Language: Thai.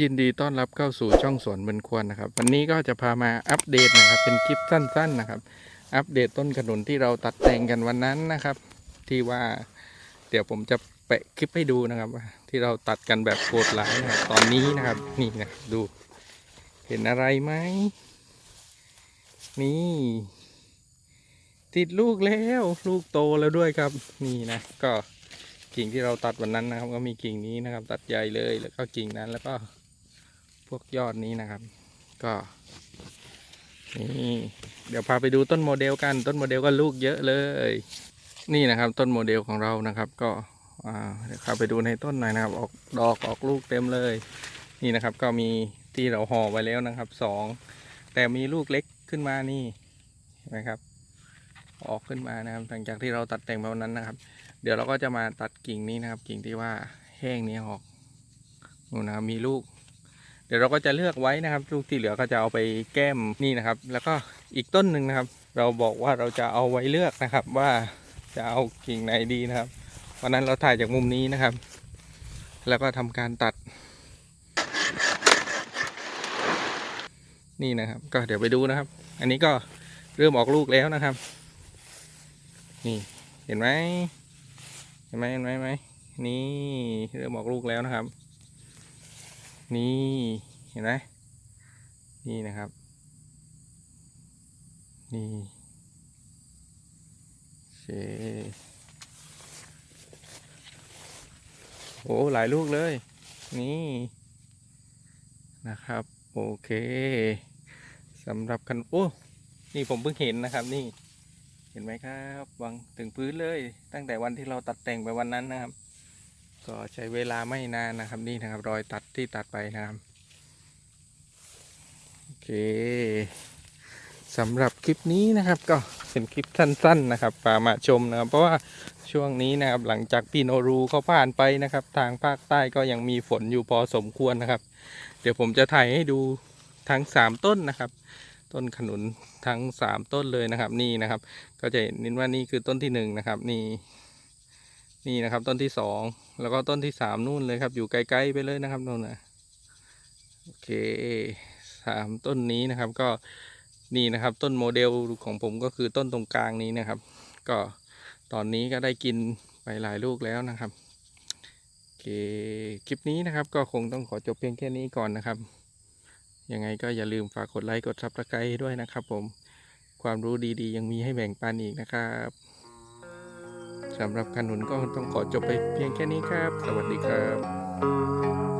ยินดีต้อนรับเข้าสู่ช่องสวนเบนควรนะครับ วันนี้ก็จะพามาอัปเดตนะครับ เป็นคลิปสั้นๆนะครับ อัปเดตต้นขนุนที่เราตัดแต่งกันวันนั้นนะครับ ที่ว่า เดี๋ยวผมจะแปะคลิปให้ดูนะครับ ที่เราตัดกันแบบโคตรร้ายนะครับตอนนี้นะครับ นี่นะดู เห็นอะไรไหมนี่ ติดลูกแล้ว ลูกโตแล้วด้วยครับ นี่นะก็ กิ่งที่เราตัดวันนั้นนะครับ ก็มีกิ่งนี้นะครับ ตัดใหญ่เลย แล้วก็กิ่งนั้นแล้วก็พวกยอดนี้นะครับ ก็นี่เดี๋ยวพาไปดูต้นโมเดลกัน ต้นโมเดลก็ลูกเยอะเลย นี่นะครับ ต้นโมเดลของเรานะครับ ก็เดี๋ยวเข้าไปดูในต้นหน่อยนะครับ ออกดอกออกลูกเต็มเลย นี่นะครับ ก็มีที่เราห่อไว้แล้วนะครับสองแต่มีลูกเล็กขึ้นมานี่เห็นไหมครับ ออกขึ้นมานะครับ หลังจากที่เราตัดแต่งไปวันนั้นนะครับ เดี๋ยวเราก็จะมาตัดกิ่งนี้นะครับ กิ่งที่ว่าแห้งนี้ออกนู่นนะครับมีลูก เดี๋ยวเราก็จะเลือกไว้นะครับ ลูกที่เหลือก็จะเอาไปแก้มนี่นะครับ แล้วก็อีกต้นหนึ่งนะครับ เราบอกว่าเราจะเอาไว้เลือกนะครับ ว่าจะเอากิ่งไหนดีนะครับวันนั้นเราถ่ายจากมุมนี้นะครับ แล้วก็ทำการตัด นี่นะครับ ก็เดี๋ยวไปดูนะครับ อันนี้ก็เริ่มออกลูกแล้วนะครับ นี่เห็นไหม ห็นไหมเห็นไหมเห็นไหมนี่เริ่มออกลูกแล้วนะครับ นี่เห็นไหมนี่นะครับ นี่โอเคโอ้หลายลูกเลย นี่นะครับ โอเคสำหรับคันโอ้ นี่ผมเพิ่งเห็นนะครับนี่ เห็นไหมครับวางถึงพื้นเลย ตั้งแต่วันที่เราตัดแต่งไปวันนั้นนะครับ ก็ใช้เวลาไม่นานนะครับนี่นะครับ รอยตัดที่ตัดไปนะครับโอเคสำหรับคลิปนี้นะครับ ก็เป็นคลิปสั้น ๆนะครับพามาชมนะครับ เพราะว่าช่วงนี้นะครับหลังจากปีโนรูเขาผ่านไปนะครับ ทางภาคใต้ก็ยังมีฝนอยู่พอสมควรนะครับ เดี๋ยวผมจะถ่ายให้ดูทั้งสามต้นนะครับ ต้นขนุนทั้งสามต้นเลยนะครับ นี่นะครับ ก็จะเห็นว่านี่คือต้นที่หนึ่งนะครับ นี่นี่นะครับ ต้นที่สองแล้วก็ต้นที่สามนู่นเลยครับ อยู่ไกลๆไปเลยนะครับนู่นนะโอเคสามต้นนี้นะครับ ก็นี่นะครับ ต้นโมเดลของผมก็คือต้นตรงกลางนี้นะครับ ก็ตอนนี้ก็ได้กินไปหลายลูกแล้วนะครับโอเคคลิปนี้นะครับ ก็คงต้องขอจบเพียงแค่นี้ก่อนนะครับ ยังไงก็อย่าลืมฝากกดไลค์กดซับสไครต์ด้วยนะครับผมความรู้ดีๆ ยังมีให้แบ่งปันอีกนะครับสำหรับขนุนก็ต้องขอจบไปเพียงแค่นี้ครับ สวัสดีครับ